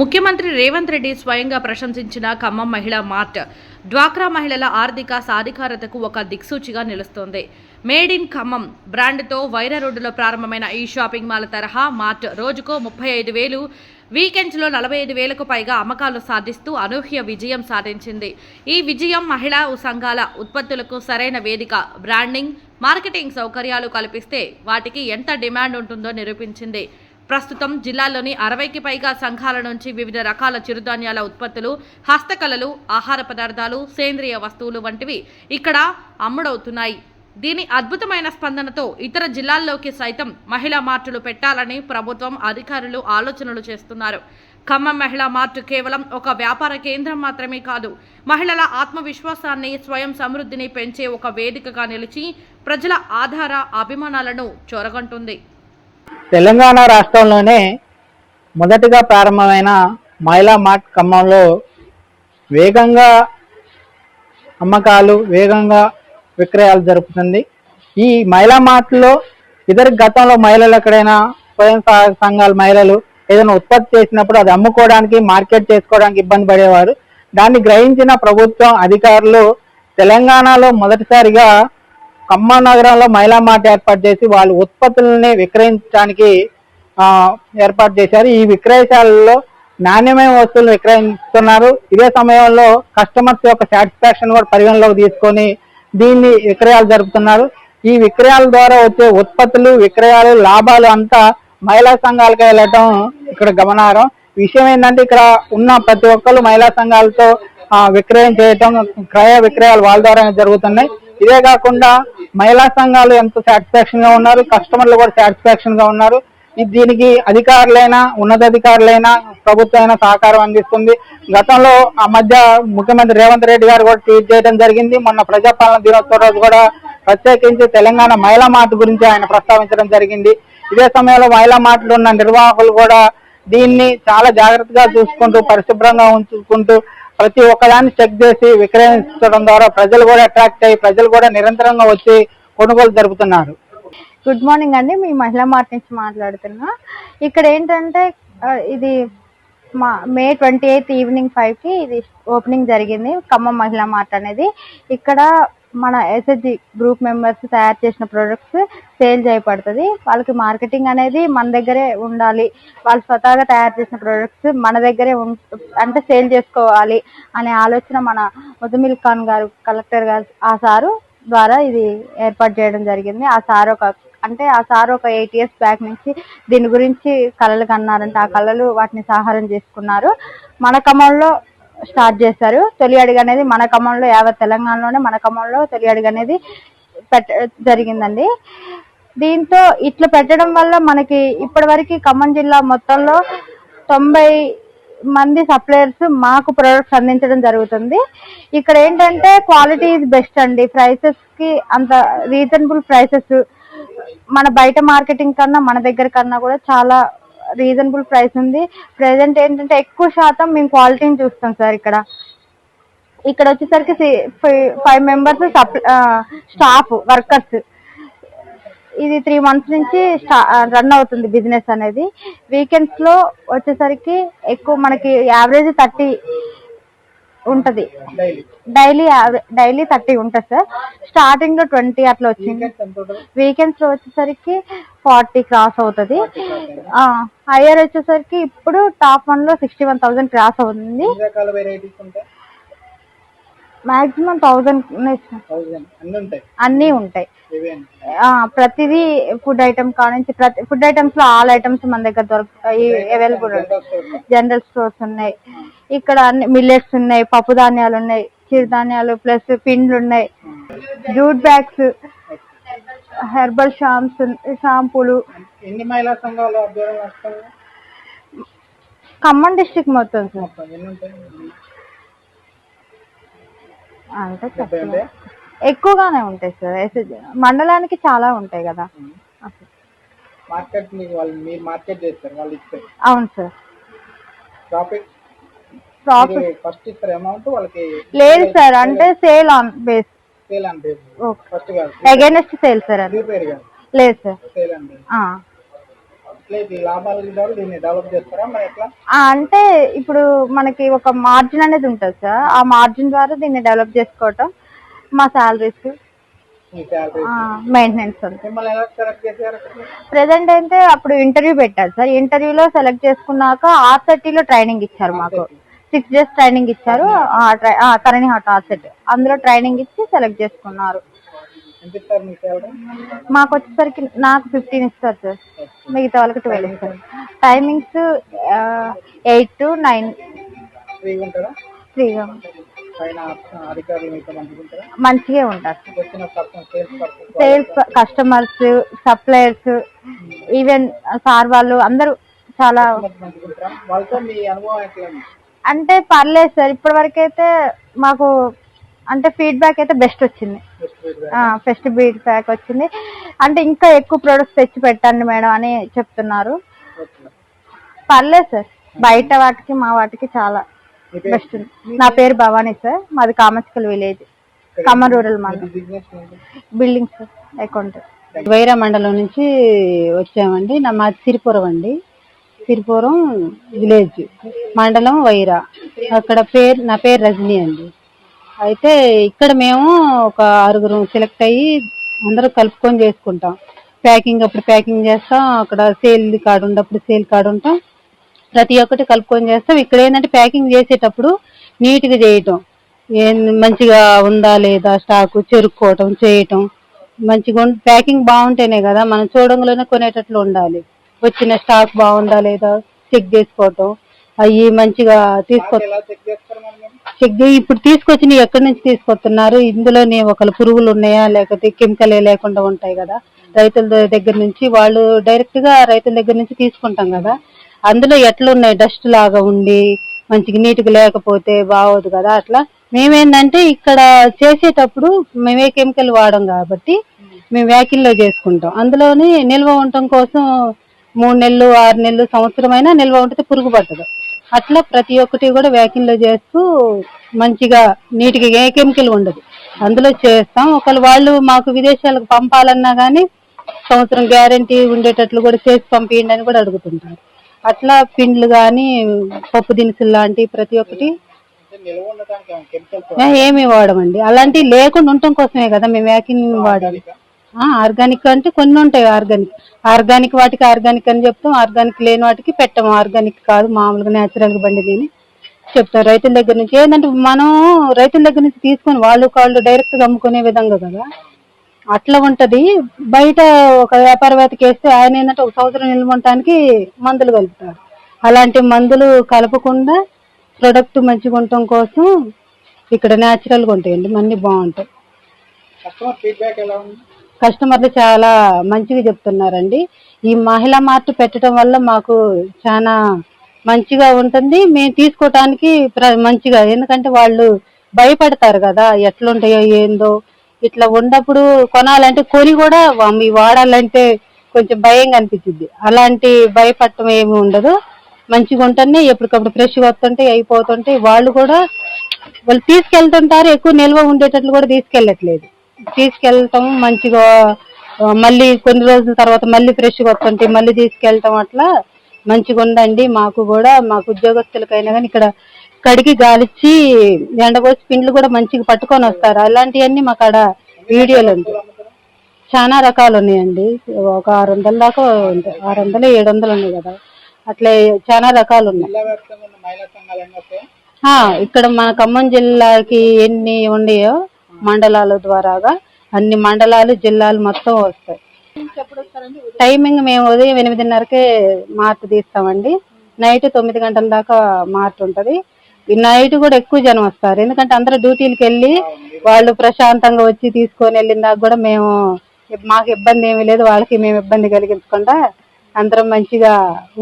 ముఖ్యమంత్రి రేవంత్ రెడ్డి స్వయంగా ప్రశంసించిన ఖమ్మం మహిళా మార్ట్. డ్వాక్రా మహిళల ఆర్థిక సాధికారతకు ఒక దిక్సూచిగా నిలుస్తోంది. మేడ్ ఇన్ ఖమ్మం బ్రాండ్తో వైరా రోడ్డులో ప్రారంభమైన ఈ షాపింగ్ మాల్ తరహా మార్ట్ రోజుకో ముప్పై ఐదు వేలు వీకెండ్స్లో నలభై ఐదు వేలకు పైగా అమ్మకాలు సాధిస్తూ అనూహ్య విజయం సాధించింది. ఈ విజయం మహిళా సంఘాల ఉత్పత్తులకు సరైన వేదిక బ్రాండింగ్ మార్కెటింగ్ సౌకర్యాలు కల్పిస్తే వాటికి ఎంత డిమాండ్ ఉంటుందో నిరూపించింది. ప్రస్తుతం జిల్లాలోని అరవైకి పైగా సంఘాల నుంచి వివిధ రకాల చిరుధాన్యాల ఉత్పత్తులు హస్తకళలు ఆహార పదార్థాలు సేంద్రియ వస్తువులు వంటివి ఇక్కడ అమ్ముడవుతున్నాయి. దీని అద్భుతమైన స్పందనతో ఇతర జిల్లాల్లోకి సైతం మహిళా మార్టులు పెట్టాలని ప్రభుత్వం అధికారులు ఆలోచనలు చేస్తున్నారు. ఖమ్మం మహిళా మార్ట్ కేవలం ఒక వ్యాపార కేంద్రం మాత్రమే కాదు మహిళల ఆత్మవిశ్వాసాన్ని స్వయం సమృద్ధిని పెంచే ఒక వేదికగా నిలిచి ప్రజల ఆధార అభిమానాలను చొరగంటుంది. తెలంగాణ రాష్ట్రంలోనే మొదటిగా ప్రారంభమైన మహిళా మార్ట్ ఖమ్మంలో వేగంగా అమ్మకాలు వేగంగా విక్రయాలు జరుపుతుంది. ఈ మహిళా మార్ట్లో ఇతర గతంలో మహిళలు ఎక్కడైనా స్వయం సహాయక సంఘాల మహిళలు ఏదైనా ఉత్పత్తి చేసినప్పుడు అది అమ్ముకోవడానికి మార్కెట్ చేసుకోవడానికి ఇబ్బంది పడేవారు. దాన్ని గ్రహించిన ప్రభుత్వం అధికారులు తెలంగాణలో మొదటిసారిగా ఖమ్మం నగరంలో మహిళా మార్ట్ ఏర్పాటు చేసి వాళ్ళ ఉత్పత్తులని విక్రయించడానికి ఏర్పాటు చేశారు. ఈ విక్రయశాలలో నాణ్యమైన వస్తువులు విక్రయిస్తున్నారు. ఇదే సమయంలో కస్టమర్స్ యొక్క సాటిస్ఫాక్షన్ కూడా పరిగణలోకి తీసుకొని దీన్ని విక్రయాలు జరుపుతున్నారు. ఈ విక్రయాల ద్వారా వచ్చే ఉత్పత్తులు విక్రయాలు లాభాలు అంతా మహిళా సంఘాలకు వెళ్ళటం ఇక్కడ గమనార్హం. విషయం ఏంటంటే ఇక్కడ ఉన్న ప్రతి ఒక్కరు మహిళా సంఘాలతో విక్రయం చేయటం క్రయ విక్రయాలు వాళ్ళ ద్వారా జరుగుతున్నాయి. ఇదే కాకుండా మహిళా సంఘాలు ఎంతో సాటిస్ఫాక్షన్గా ఉన్నారు కస్టమర్లు కూడా సాటిస్ఫాక్షన్గా ఉన్నారు. ఇది దీనికి అధికారులైనా ఉన్నతాధికారులైనా ప్రభుత్వం అయినా సహకారం అందిస్తుంది. గతంలో ఆ మధ్య ముఖ్యమంత్రి రేవంత్ రెడ్డి గారు కూడా ట్వీట్ చేయడం జరిగింది. మొన్న ప్రజాపాలన దినోత్సవ రోజు కూడా ప్రత్యేకించి తెలంగాణ మహిళా మార్ట్ గురించి ఆయన ప్రస్తావించడం జరిగింది. ఇదే సమయంలో మహిళా మార్ట్లు ఉన్న నిర్వాహకులు కూడా దీన్ని చాలా జాగ్రత్తగా చూసుకుంటూ పరిశుభ్రంగా ఉంచుకుంటూ ప్రతి ఒక్కదాన్ని చెక్ చేసి విక్రయించడం ద్వారా ప్రజలు కూడా అట్రాక్ట్ అయ్యి ప్రజలు కూడా నిరంతరంగా వచ్చి కొనుగోలు జరుపుతున్నారు. గుడ్ మార్నింగ్ అండి మీ మహిళా మార్ట్ నుంచి మాట్లాడుతున్నా. ఇక్కడ ఏంటంటే ఇది మా మే ట్వంటీ ఎయిత్ ఈవినింగ్ ఫైవ్కి ఇది ఓపెనింగ్ జరిగింది ఖమ్మం మహిళా మార్ట్ అనేది. ఇక్కడ మన ఎస్హెచ్జి గ్రూప్ మెంబర్స్ తయారు చేసిన ప్రొడక్ట్స్ సేల్ చేయబడుతుంది. వాళ్ళకి మార్కెటింగ్ అనేది మన దగ్గరే ఉండాలి. వాళ్ళు స్వతహాగా తయారు చేసిన ప్రొడక్ట్స్ మన దగ్గరే ఉం అంటే సేల్ చేసుకోవాలి అనే ఆలోచన మన ముజమిల్ ఖాన్ గారు కలెక్టర్ గారు ఆ సారు ద్వారా ఇది ఏర్పాటు చేయడం జరిగింది. ఆ సార్ ఒక అంటే ఆ సార్ ఒక ఎయిట్ ఇయర్స్ బ్యాక్ నుంచి దీని గురించి కళలు కన్నారంటే. ఆ కళలు వాటిని సాహారం చేసుకున్నారు. మన ఖమ్మంలో స్టార్ట్ చేశారు. తొలి అడుగు అనేది మన ఖమ్మంలో యావత్ తెలంగాణలోనే మన ఖమ్మంలో తొలి అడుగు అనేది పెట్ట జరిగిందండి. దీంతో ఇట్లా పెట్టడం వల్ల మనకి ఇప్పటివరకు ఖమ్మం జిల్లా మొత్తంలో తొంభై మంది సప్లయర్స్ మాకు ప్రొడక్ట్స్ అందించడం జరుగుతుంది. ఇక్కడ ఏంటంటే క్వాలిటీ ఇస్ బెస్ట్ అండి. ప్రైసెస్కి అంత రీజనబుల్ ప్రైసెస్ మన బయట మార్కెటింగ్ కన్నా మన దగ్గర కన్నా కూడా చాలా రీజనబుల్ ప్రైస్ ఉంది. ప్రెసెంట్ ఏంటంటే ఎక్కువ శాతం మేము క్వాలిటీని చూస్తాం సార్ ఇక్కడ. ఇక్కడ వచ్చేసరికి ఫైవ్ మెంబర్స్ స్టాఫ్ వర్కర్స్ ఇది త్రీ మంత్స్ నుంచి రన్ అవుతుంది బిజినెస్ అనేది. వీకెండ్స్లో వచ్చేసరికి ఎక్కువ మనకి యావరేజ్ థర్టీ ఉంటది. డైలీ డైలీ థర్టీ ఉంటుంది సార్. స్టార్టింగ్లో ట్వంటీ అట్లా వచ్చింది. వీకెండ్స్లో వచ్చేసరికి ఫార్టీ క్రాస్ అవుతుంది. హైయర్ వచ్చేసరికి ఇప్పుడు టాప్ వన్లో సిక్స్టీ వన్ థౌసండ్ క్రాస్ అవుతుంది ఎన్ని రకాల వెరైటీస్ ఉంటాయి మాక్సిమం థౌసండ్ అన్ని ఉంటాయి? ప్రతిదీ ఫుడ్ ఐటమ్ కానించి ప్రతి ఫుడ్ ఐటమ్స్లో ఆల్ ఐటమ్స్ మన దగ్గర దొరుకుతాయి. అవైలబుల్ ఉంటాయి. జనరల్ స్టోర్స్ ఉన్నాయి. ఇక్కడ అన్ని మిల్లెట్స్ ఉన్నాయి పప్పు ధాన్యాలు ఉన్నాయి చిరుధాన్యాలు ప్లస్ పిండ్లు ఉన్నాయి. జూట్ బ్యాగ్స్ హెర్బల్ షాంప్స్ షాంపూలు. ఖమ్మం డిస్టిక్ మొత్తం సార్. అంటే తక్కువ. ఉంటాయా? ఎక్కువగానే ఉంటాయి సార్. ఎస్- మండలానికి చాలా ఉంటాయి కదా. మార్కెట్ మీకు వాళ్ళు మీరు మార్కెట్ చేస్తారు వాళ్ళు ఇస్తారు. అవును సార్. ప్రాఫిట్ ప్రాఫిట్ ఫస్ట్ ఇస్తారు అమౌంట్ వాళ్ళకి లేదు సార్ అంటే సేల్ ఆన్ బేస్ సేల్ అంటే ఫస్ట్ కాదు. అగైనెస్ట్ సేల్ సార్ అది. కాదు. లేదు సార్. సేల్ అంటే. అంటే ఇప్పుడు మనకి ఒక మార్జిన్ అనేది ఉంటుంది సార్. ఆ మార్జిన్ ద్వారా దీన్ని డెవలప్ చేసుకోవటం మా సాలరీస్ మీ శాలరీ మెయింటెనెన్స్ ప్రెసెంట్ అయితే అప్పుడు ఇంటర్వ్యూ పెట్టారు సార్. ఇంటర్వ్యూలో సెలెక్ట్ చేసుకున్నాక ఆర్లో ట్రైనింగ్ ఇచ్చారు మాకు. సిక్స్ డేస్ ట్రైనింగ్ ఇచ్చారు. తరణి హాట్ ఆర్సెట్ అందులో ట్రైనింగ్ ఇచ్చి సెలెక్ట్ చేసుకున్నారు ఎంత ఇస్తారు మీ శాలరీ మాకు వచ్చేసరికి నాకు ఫిఫ్టీన్ ఇస్తారు సార్ మిగతా వాళ్ళకి ట్వెల్వ్ ఇస్తారు. టైమింగ్స్ ఎయిట్ టు నైన్ ఫ్రీగా మంచిగా ఉంటారా. Sales customers suppliers even sir వాళ్ళు అందరూ చాలా? అంటే పర్లేదు సార్ ఇప్పటి వరకు అయితే మాకు అంటే ఫీడ్బ్యాక్ అయితే బెస్ట్ వచ్చింది. ఫస్ట్ ఫీడ్బ్యాక్ వచ్చింది. అంటే ఇంకా ఎక్కువ ప్రొడక్ట్స్ తెచ్చి పెట్టండి మేడం అని చెప్తున్నారు. పర్లేదు సార్. బయట వాటికి మా వాటికి చాలా? బెస్ట్ ఉంది. నా పేరు భవానీ సార్. మాది కామచికల్ విలేజ్. ఖమ్మం రూరల్ మండలం? బిల్డింగ్ సార్ అకౌంట్ వైరా మండలం నుంచి వచ్చామండి. నా మాది సిరిపురం అండి. సిరిపురం విలేజ్. మండలం వైరా. అక్కడ పేరు నా పేరు రజనీ అండి. అయితే ఇక్కడ మేము ఒక ఆరుగురు సెలెక్ట్ అయ్యి అందరూ కలుపుకొని చేసుకుంటాం. ప్యాకింగ్ అప్పుడు ప్యాకింగ్ చేస్తాం అక్కడ సేల్ కార్డు ఉన్నప్పుడు సేల్ కార్డు ఉంటాం. ప్రతి ఒక్కటి కలుపుకొని చేస్తాం. ఇక్కడ ఏంటంటే ప్యాకింగ్ చేసేటప్పుడు నీట్గా చేయటం. ఏం మంచిగా ఉందా లేదా స్టాక్ చెరుక్కోవటం చేయటం. మంచిగా ప్యాకింగ్ బాగుంటేనే కదా మనం చూడంలోనే కొనేటట్లు ఉండాలి. వచ్చిన స్టాక్ బాగుందా లేదా చెక్ చేసుకోవటం. అవి మంచిగా తీసుకో చెక్ చేయి ఇప్పుడు తీసుకొచ్చి ఎక్కడి నుంచి తీసుకొస్తున్నారు? ఇందులోనే ఒకళ్ళు పురుగులు ఉన్నాయా? లేకపోతే కెమికల్ లేకుండా ఉంటాయి కదా? రైతుల దగ్గర నుంచి వాళ్ళు డైరెక్ట్గా రైతుల దగ్గర నుంచి తీసుకుంటాం కదా? అందులో ఎట్లున్నాయి? డస్ట్ లాగా ఉండి మంచిగా నీట్గా లేకపోతే బాగోదు కదా? అట్లా మేమేంటంటే ఇక్కడ చేసేటప్పుడు మేమే కెమికల్ వాడం కాబట్టి మేము వ్యాకిల్లో చేసుకుంటాం. అందులోని నిల్వ ఉండటం కోసం మూడు నెలలు ఆరు నెలలు సంవత్సరం అయినా నిల్వ ఉంటే పురుగు పట్టదు. అట్లా ప్రతి ఒక్కటి కూడా వ్యాకింగ్లో చేస్తూ మంచిగా నీటిగా ఏ కెమికల్ ఉండదు. అందులో చేస్తాం. ఒకవేళ వాళ్ళు మాకు విదేశాలకు పంపాలన్నా గానీ సంవత్సరం గ్యారంటీ ఉండేటట్లు కూడా చేసి పంపించండి అని కూడా అడుగుతుంటారు. అట్లా పిండ్లు గాని పప్పు దినుసులు లాంటి ప్రతి ఒక్కటి ఏమీ వాడమండి. అలాంటివి లేకుండా ఉండటం కోసమే కదా మేము వ్యాకింగ్ వాడాలి ఆర్గానిక్ అంటే కొన్ని ఉంటాయి ఆర్గానిక్. ఆర్గానిక్ వాటికి ఆర్గానిక్ అని చెప్తాం ఆర్గానిక్ లేని వాటికి పెట్టాము ఆర్గానిక్ కాదు మామూలుగా నేచురల్ బండి బండిది చెప్తాం. రైతుల దగ్గర నుంచి ఏంటంటే మనం రైతుల దగ్గర నుంచి తీసుకొని వాళ్ళు కాళ్ళు డైరెక్ట్గా అమ్ముకునే విధంగా కదా. అట్లా ఉంటది. బయట ఒక వ్యాపారవేత్తకి వేస్తే ఆయన ఏంటంటే ఒక సంవత్సరం నిల్వ ఉండటానికి మందులు కలుపుతారు అలాంటి మందులు కలపకుండా ప్రొడక్ట్ మంచిగా ఉండటం కోసం ఇక్కడ న్యాచురల్గా ఉంటాయండి. అన్ని బాగుంటాయి. కస్టమర్లు చాలా మంచిగా చెప్తున్నారండి. ఈ మహిళా మార్ట్ పెట్టడం వల్ల మాకు చాలా మంచిగా ఉంటుంది. మేము తీసుకోవటానికి ప్ర- మంచిగా ఎందుకంటే వాళ్ళు భయపడతారు కదా ఎట్లుంటాయో ఏందో. ఇట్లా ఉన్నప్పుడు కొనాలంటే కొని కూడా మీ వాడాలంటే కొంచెం భయంగా అనిపించింది అలాంటి భయపడటం ఏమి ఉండదు. మంచిగా ఉంటుంది ఎప్పటికప్పుడు ఫ్రెష్గా వస్తుంటే అయిపోతుంటే వాళ్ళు కూడా వాళ్ళు తీసుకెళ్తుంటారు ఎక్కువ నిల్వ ఉండేటట్లు కూడా తీసుకెళ్ళట్లేదు. తీసుకెళ్ళటం మంచిగా మళ్ళీ కొన్ని రోజుల తర్వాత మళ్ళీ ఫ్రెష్గా వస్తుంటే మళ్ళీ తీసుకెళ్ళటం అట్లా. మంచిగా ఉందండి. మాకు కూడా మాకు ఉద్యోగస్తులకైనా కానీ ఇక్కడ కడిగి గాలిచ్చి ఎండబోసి పిండ్లు కూడా మంచిగా పట్టుకొని వస్తారు. అలాంటివన్నీ మా కాడ వీడియోలు ఉంటాయి చాలా రకాలు ఉన్నాయండి. ఒక ఆరు వందల దాకా ఉంటాయి. ఆరు వందలు ఏడు వందలు ఉన్నాయి కదా. అట్లా చాలా రకాలు ఉన్నాయి. ఇక్కడ మన ఖమ్మం జిల్లాకి ఎన్ని ఉన్నాయో మండలాల ద్వారాగా అన్ని మండలాలు జిల్లాలు మొత్తం వస్తాయి. టైమింగ్ మేము ఉదయం ఎనిమిదిన్నరకే మార్ట్ తీస్తామండి. నైట్ తొమ్మిది గంటల దాకా మార్ట్ ఉంటది. నైట్ కూడా ఎక్కువ జనం వస్తారు. ఎందుకంటే అందరూ డ్యూటీలకు వెళ్ళి వాళ్ళు ప్రశాంతంగా వచ్చి తీసుకొని వెళ్ళిన దాకా కూడా మేము మాకు ఇబ్బంది ఏమీ లేదు. వాళ్ళకి మేము ఇబ్బంది కలిగించకుండా అందరం మంచిగా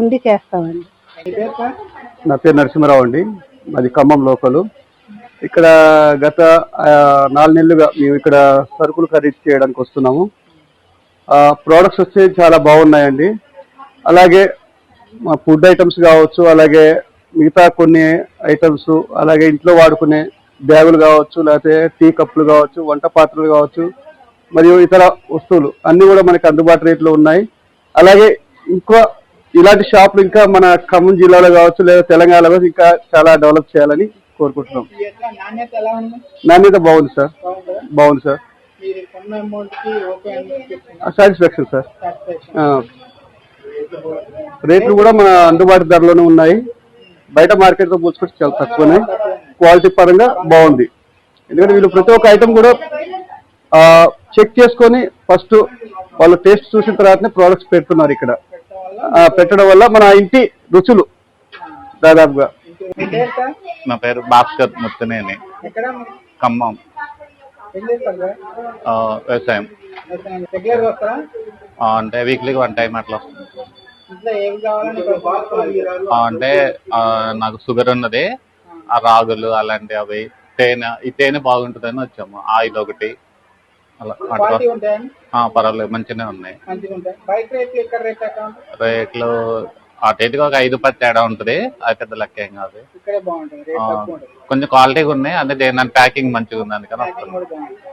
ఉండి చేస్తామండి. నా పేరు నరసింహరావు అండి. మాది ఖమ్మం లోకలు. ఇక్కడ గత నాలుగు నెలలుగా మేము ఇక్కడ సరుకులు ఖరీదు చేయడానికి వస్తున్నాము. ప్రోడక్ట్స్ వచ్చి చాలా బాగున్నాయండి. అలాగే మా ఫుడ్ ఐటమ్స్ కావచ్చు అలాగే మిగతా కొన్ని ఐటమ్స్ అలాగే ఇంట్లో వాడుకునే బ్యాగులు కావచ్చు లేకపోతే టీ కప్పులు కావచ్చు వంట పాత్రలు కావచ్చు మరియు ఇతర వస్తువులు. అన్నీ కూడా మనకి అందుబాటు రేట్లో ఉన్నాయి. అలాగే ఇంకా ఇలాంటి షాపులు ఇంకా మన ఖమ్మం జిల్లాలో కావచ్చు లేదా తెలంగాణలో ఇంకా చాలా డెవలప్ చేయాలని కోరుకుంటున్నాం. నాణ్యత బాగుంది సార్. బాగుంది? సార్. Satisfaction sir. రేట్లు కూడా మన అందుబాటు ధరలోనే ఉన్నాయి. బయట మార్కెట్తో పోల్చుకుంటే చాలా తక్కువనే. క్వాలిటీ పరంగా బాగుంది. ఎందుకంటే వీళ్ళు ప్రతి ఒక్క ఐటమ్ కూడా చెక్ చేసుకొని ఫస్ట్ వాళ్ళు టేస్ట్ చూసిన తర్వాతనే ప్రోడక్ట్స్ పెడుతున్నారు ఇక్కడ. పెట్టడం వల్ల మన ఇంటి రుచులు దాదాపుగా. నా పేరు భాస్కర్ ముత్తనేని. ఖమ్మం. వ్యవసాయం. అంటే వీక్లీకి వన్ టైం అట్లా అంటే నాకు షుగర్ ఉన్నది. ఆ రాగులు అలాంటి అవి. తేనె ఈ తేనె బాగుంటుందని వచ్చాము. ఆయిల్ ఒకటి. అలా పర్వాలేదు. మంచిగానే ఉన్నాయి. రేట్లు అటు ఇటుగా ఒక ఐదు పది తేడా ఉంటుంది. అది పెద్ద లెక్క ఏం కాదు. ఇక్కడే బాగుంటుంది. రేట్ ఆ, తక్కువ ఉంటుంది. కొంచెం క్వాలిటీగా ఉన్నాయి అంటే నన్ను ప్యాకింగ్ మంచిగా ఉంది అందుకని కూడా బాగుంటుంది.